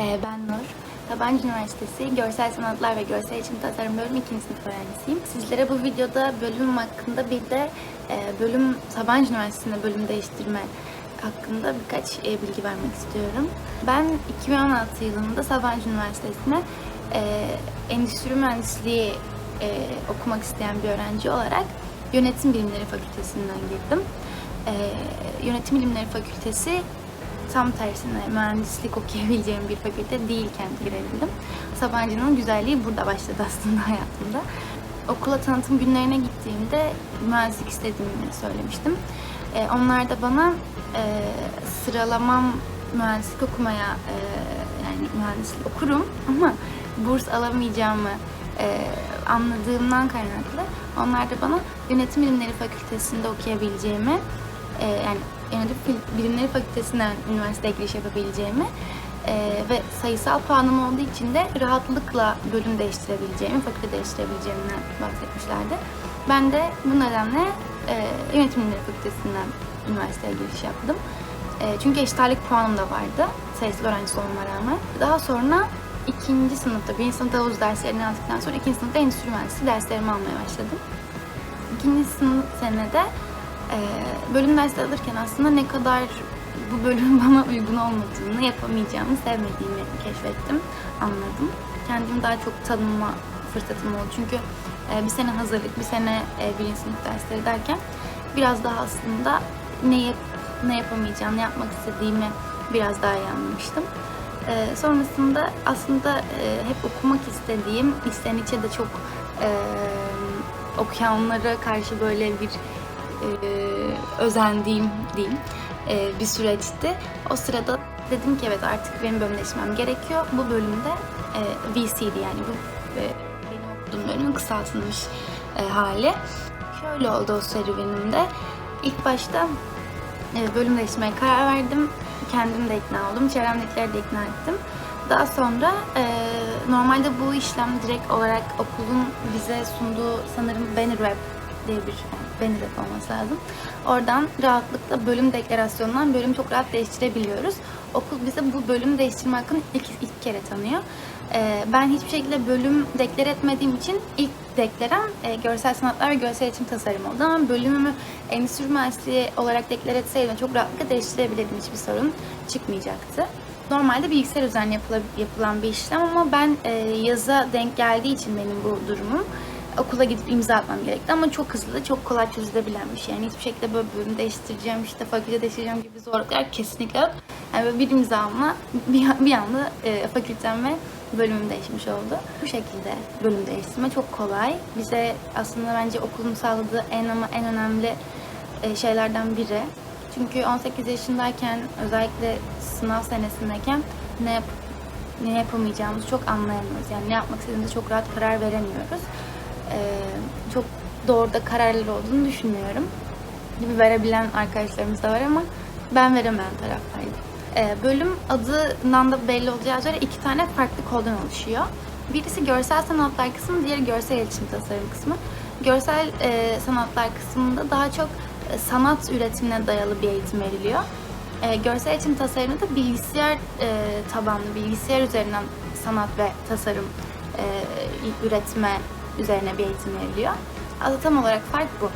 Ee, ben Nur. Sabancı Üniversitesi Görsel Sanatlar ve Görsel İçin Tasarım Bölümü 2. sınıf öğrencisiyim. Sizlere bu videoda bölümüm hakkında bir de e, bölüm Sabancı Üniversitesi'nde bölüm değiştirme hakkında birkaç e, bilgi vermek istiyorum. Ben 2016 yılında Sabancı Üniversitesi'ne e, endüstri mühendisliği e, okumak isteyen bir öğrenci olarak Yönetim Bilimleri Fakültesinden girdim. E, Yönetim Bilimleri Fakültesi tam tersine mühendislik okuyabileceğim bir fakülte değilken girebildim. Sabancı'nın güzelliği burada başladı aslında hayatımda. Okula tanıtım günlerine gittiğimde mühendislik istediğimi söylemiştim. Ee, onlar da bana e, sıralamam mühendislik okumaya e, yani mühendislik okurum ama burs alamayacağımı e, anladığımdan kaynaklı onlar da bana yönetim bilimleri fakültesinde okuyabileceğimi e, yani Yönetim Bil- Bilimleri Fakültesinden üniversiteye giriş yapabileceğimi e, ve sayısal puanım olduğu için de rahatlıkla bölüm değiştirebileceğimi, fakülte değiştirebileceğimden bahsetmişlerdi. Ben de bu nedenle e, Yönetim Bilimleri Fakültesinden üniversiteye giriş yaptım. E, çünkü eşit ağırlık puanım da vardı sayısal öğrencisi olmama rağmen. Daha sonra ikinci sınıfta, birinci sınıfta havuz derslerini aldıktan sonra ikinci sınıfta endüstri mühendisliği derslerimi almaya başladım. İkinci sınıf senede e, bölüm dersi alırken aslında ne kadar bu bölüm bana uygun olmadığını, yapamayacağımı, sevmediğimi keşfettim, anladım. Kendimi daha çok tanıma fırsatım oldu. Çünkü e, bir sene hazırlık, bir sene e, birinci sınıf dersleri derken biraz daha aslında ne, yap, ne yapamayacağım, ne yapmak istediğimi biraz daha iyi anlamıştım. E, sonrasında aslında e, hep okumak istediğim, içten içe de çok e, okuyanlara karşı böyle bir özendiğim diyeyim e, bir süreçti. O sırada dedim ki evet artık benim bölüm değiştirmem gerekiyor. Bu bölümde e, VC'di yani bu e, benim okuduğum bölümün kısaltılmış e, hali. Şöyle oldu o serüvenimde. İlk başta e, bölüm değiştirmeye karar verdim. Kendim de ikna oldum. Çevremdekileri de ikna ettim. Daha sonra e, normalde bu işlem direkt olarak okulun bize sunduğu sanırım Banner Web diye bir Banner Web olması lazım. Oradan rahatlıkla bölüm deklarasyonundan bölüm çok rahat değiştirebiliyoruz. Okul bize bu bölüm değiştirme hakkını ilk, ilk kere tanıyor. E, ben hiçbir şekilde bölüm deklar etmediğim için ilk deklarem e, görsel sanatlar ve görsel iletişim tasarım oldu. Ama bölümümü endüstri mühendisliği olarak deklar etseydim çok rahatlıkla değiştirebilirdim. Hiçbir sorun çıkmayacaktı. Normalde bilgisayar üzerine yapıla- yapılan bir işlem ama ben e, yaza denk geldiği için benim bu durumum okula gidip imza atmam gerekti ama çok hızlı, çok kolay çözülebilen bir şey. Yani hiçbir şekilde böyle bölüm değiştireceğim, işte fakülte değiştireceğim gibi zorluklar kesinlikle yok. Yani böyle bir imzamla bir, bir anda e, fakültem ve bölümüm değişmiş oldu. Bu şekilde bölüm değiştirme çok kolay. Bize aslında bence okulun sağladığı en ama en önemli e, şeylerden biri. Çünkü 18 yaşındayken özellikle sınav senesindeyken ne yap ne yapamayacağımızı çok anlayamıyoruz. Yani ne yapmak istediğimizde çok rahat karar veremiyoruz. Ee, çok doğru da kararlar olduğunu düşünmüyorum. Gibi verebilen arkadaşlarımız da var ama ben veremeyen taraftaydım. Ee, bölüm adından da belli olacağı üzere iki tane farklı koldan oluşuyor. Birisi görsel sanatlar kısmı, diğeri görsel iletişim tasarım kısmı. Görsel e, sanatlar kısmında daha çok e, sanat üretimine dayalı bir eğitim veriliyor. E, görsel iletişim tasarımında da bilgisayar e, tabanlı, bilgisayar üzerinden sanat ve tasarım e, üretme üzerine bir eğitim veriliyor. Aslında tam olarak fark bu.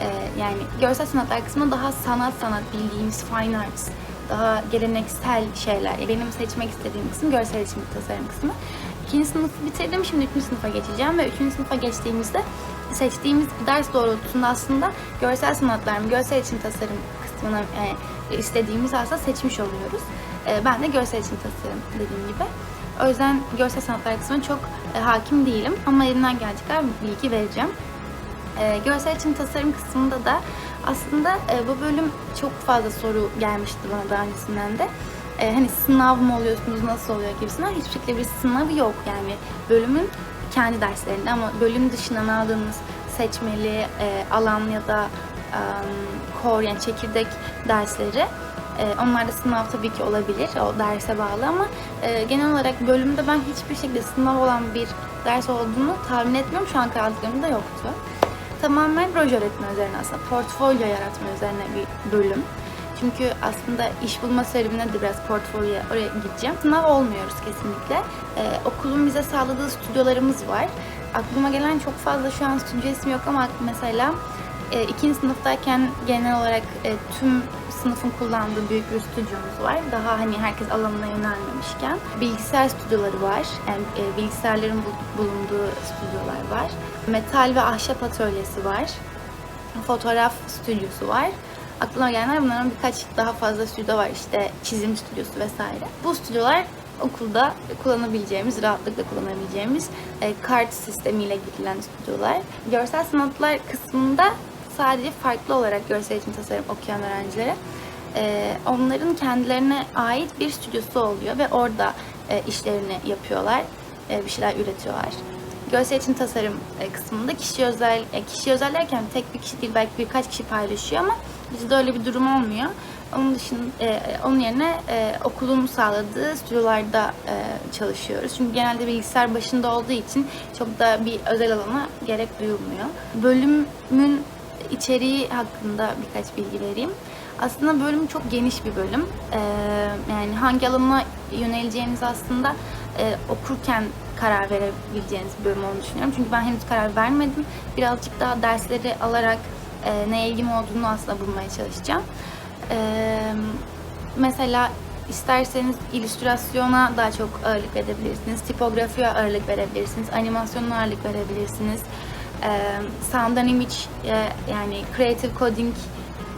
E, yani görsel sanatlar kısmı daha sanat sanat bildiğimiz fine arts, daha geleneksel şeyler. Benim seçmek istediğim kısım görsel iletişim tasarım kısmı. İkinci sınıfı bitirdim, şimdi üçüncü sınıfa geçeceğim ve üçüncü sınıfa geçtiğimizde seçtiğimiz ders doğrultusunda aslında görsel sanatlar mı, görsel iletişim tasarım kısmına yani istediğimiz aslında seçmiş oluyoruz. E, ben de görsel iletişim tasarım dediğim gibi. O yüzden görsel sanatlar kısmına çok e, hakim değilim ama elimden gelecek kadar bilgi vereceğim. E, görsel iletişim tasarım kısmında da aslında e, bu bölüm çok fazla soru gelmişti bana daha öncesinden de. E, hani sınav mı oluyorsunuz, nasıl oluyor gibisinden hiçbir şekilde bir sınavı yok yani bölümün kendi derslerinde ama bölüm dışından aldığınız seçmeli e, alan ya da um, core yani çekirdek dersleri e, onlarda sınav tabii ki olabilir o derse bağlı ama e, genel olarak bölümde ben hiçbir şekilde sınav olan bir ders olduğunu tahmin etmiyorum. Şu an aldıklarımda yoktu. Tamamen proje öğretme üzerine aslında portfolyo yaratma üzerine bir bölüm. Çünkü aslında iş bulma serüvenine de biraz portfolyo oraya gideceğim. Sınav olmuyoruz kesinlikle. Ee, okulun bize sağladığı stüdyolarımız var. Aklıma gelen çok fazla şu an stüdyo ismi yok ama mesela e, ikinci sınıftayken genel olarak e, tüm sınıfın kullandığı büyük bir stüdyomuz var. Daha hani herkes alanına yönelmemişken. Bilgisayar stüdyoları var. Yani e, bilgisayarların bul- bulunduğu stüdyolar var. Metal ve ahşap atölyesi var. Fotoğraf stüdyosu var. Aklıma gelenler bunların birkaç daha fazla stüdyo var işte çizim stüdyosu vesaire. Bu stüdyolar okulda kullanabileceğimiz, rahatlıkla kullanabileceğimiz e, kart sistemiyle gidilen stüdyolar. Görsel sanatlar kısmında sadece farklı olarak görsel iletişim tasarım okuyan öğrencilere e, onların kendilerine ait bir stüdyosu oluyor ve orada e, işlerini yapıyorlar, e, bir şeyler üretiyorlar. Görsel iletişim tasarım kısmında kişi özel, kişi özel derken tek bir kişi değil belki birkaç kişi paylaşıyor ama bizde öyle bir durum olmuyor. Onun dışında onun yerine e, okulun sağladığı stüdyolarda çalışıyoruz. Çünkü genelde bilgisayar başında olduğu için çok da bir özel alana gerek duyulmuyor. Bölümün içeriği hakkında birkaç bilgi vereyim. Aslında bölüm çok geniş bir bölüm. Ee, yani hangi alana yöneleceğiniz aslında e, okurken karar verebileceğiniz bir bölüm olduğunu düşünüyorum. Çünkü ben henüz karar vermedim. Birazcık daha dersleri alarak e, neye ilgim olduğunu aslında bulmaya çalışacağım. Ee, mesela isterseniz illüstrasyona daha çok ağırlık verebilirsiniz. Tipografiye ağırlık verebilirsiniz. Animasyona ağırlık verebilirsiniz. Ee, sound image e, yani creative coding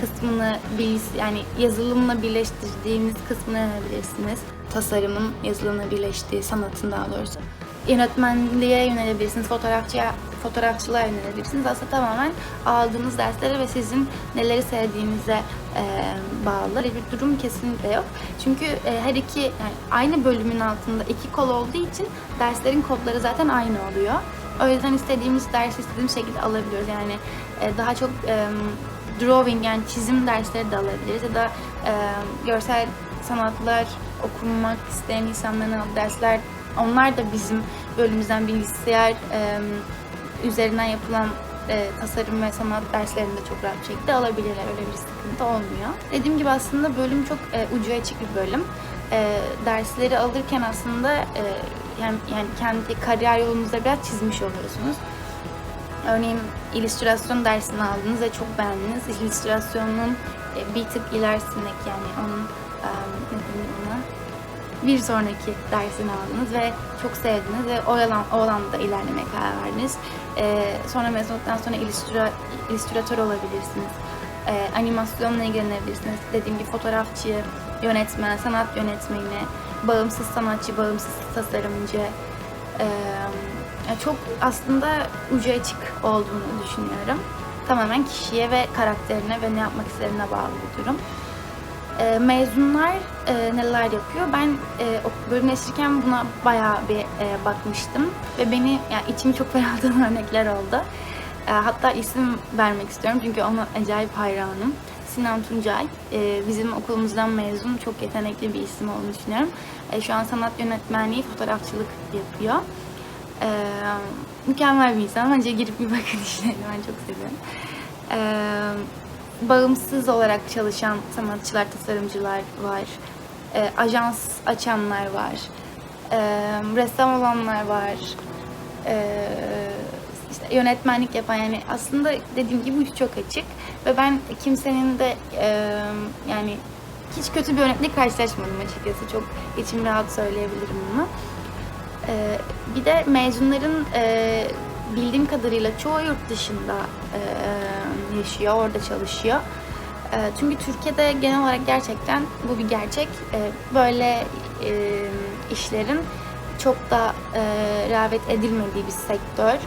kısmını bilgis yani yazılımla birleştirdiğimiz kısmına yönelebilirsiniz. Tasarımın yazılımla birleştiği sanatın daha doğrusu. Yönetmenliğe yönelebilirsiniz, fotoğrafçıya, fotoğrafçılığa yönelebilirsiniz. Aslında tamamen aldığınız derslere ve sizin neleri sevdiğinize e, bağlı. Bir durum kesinlikle yok. Çünkü e, her iki yani aynı bölümün altında iki kol olduğu için derslerin kodları zaten aynı oluyor. O yüzden istediğimiz dersi istediğimiz şekilde alabiliyoruz. Yani e, daha çok e, drawing yani çizim dersleri de alabiliriz ya da e, görsel sanatlar okumak isteyen insanların aldığı dersler onlar da bizim bölümümüzden bilgisayar e, üzerinden yapılan e, tasarım ve sanat derslerini de çok rahat şekilde alabilirler. Öyle bir sıkıntı olmuyor. Dediğim gibi aslında bölüm çok e, ucu açık bir bölüm. E, dersleri alırken aslında e, yani, yani kendi kariyer yolunuzda biraz çizmiş oluyorsunuz. Örneğin illüstrasyon dersini aldınız ve çok beğendiniz. İllüstrasyonun e, bir tık ilerisindeki yani onun e, ne denir ona? bir sonraki dersini aldınız ve çok sevdiniz ve o, alan, o alanda ilerlemeye karar verdiniz. E, sonra mezun olduktan sonra illüstra, illüstratör olabilirsiniz. E, animasyonla ilgilenebilirsiniz. Dediğim gibi fotoğrafçı, yönetmen, sanat yönetmeni, bağımsız sanatçı, bağımsız tasarımcı. E, yani çok aslında ucu açık olduğunu düşünüyorum. Tamamen kişiye ve karakterine ve ne yapmak istediğine bağlı bir durum. E, mezunlar e, neler yapıyor? Ben e, bölümleşirken buna bayağı bir e, bakmıştım ve beni yani içimi çok ferahlatan örnekler oldu. E, hatta isim vermek istiyorum çünkü ona acayip hayranım. Sinan Tuncay e, bizim okulumuzdan mezun çok yetenekli bir isim olduğunu düşünüyorum. E, şu an sanat yönetmenliği, fotoğrafçılık yapıyor. E, mükemmel bir insan. Bence girip bir bakın işlerine. Ben çok seviyorum. E, bağımsız olarak çalışan sanatçılar, tasarımcılar var. E, ajans açanlar var. E, ressam olanlar var. E, işte yönetmenlik yapan yani aslında dediğim gibi çok açık ve ben kimsenin de e, yani hiç kötü bir örnekle karşılaşmadım açıkçası. Çok içim rahat söyleyebilirim bunu. E, bir de mezunların e, bildiğim kadarıyla çoğu yurt dışında e, yaşıyor, orada çalışıyor. E, çünkü Türkiye'de genel olarak gerçekten bu bir gerçek. E, böyle e, işlerin çok da e, rağbet edilmediği bir sektör.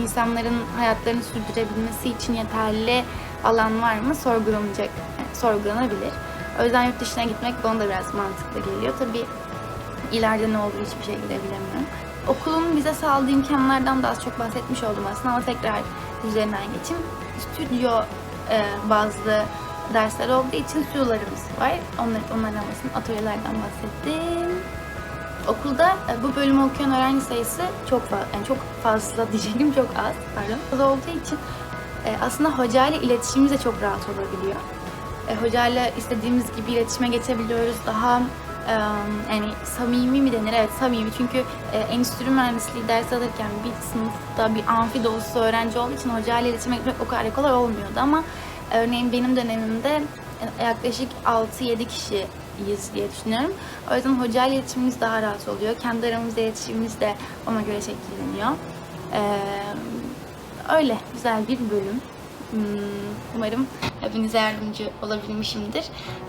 İnsanların hayatlarını sürdürebilmesi için yeterli alan var mı sorgulanacak, sorgulanabilir. O yüzden yurt dışına gitmek bana da biraz mantıklı geliyor. Tabii ileride ne olur hiçbir şekilde bilemiyorum. Okulun bize sağladığı imkanlardan da az çok bahsetmiş oldum aslında ama tekrar üzerinden geçeyim. Stüdyo e, bazlı dersler olduğu için stüdyolarımız var. Onlar, onların arasında atölyelerden bahsettim. Okulda e, bu bölümü okuyan öğrenci sayısı çok fazla, yani çok fazla diyeceğim çok az pardon. Az olduğu için e, aslında hocayla iletişimimiz de çok rahat olabiliyor. E, hocayla istediğimiz gibi iletişime geçebiliyoruz. Daha yani samimi mi denir? Evet samimi çünkü endüstri mühendisliği ders alırken bir sınıfta bir amfi dolusu öğrenci olduğu için hocayla iletişime geçmek o kadar kolay olmuyordu ama örneğin benim dönemimde yaklaşık 6-7 kişiyiz diye düşünüyorum. O yüzden hocayla iletişimimiz daha rahat oluyor. Kendi aramızda iletişimimiz de ona göre şekilleniyor. Ee, öyle güzel bir bölüm. Hmm, Umarım hepinize yardımcı olabilmişimdir.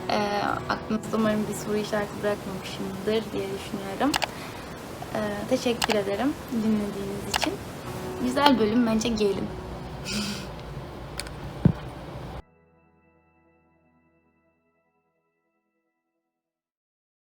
Ee, aklınızda umarım bir soru işareti bırakmamışımdır diye düşünüyorum. Ee, teşekkür ederim dinlediğiniz için. Güzel bölüm bence gelin.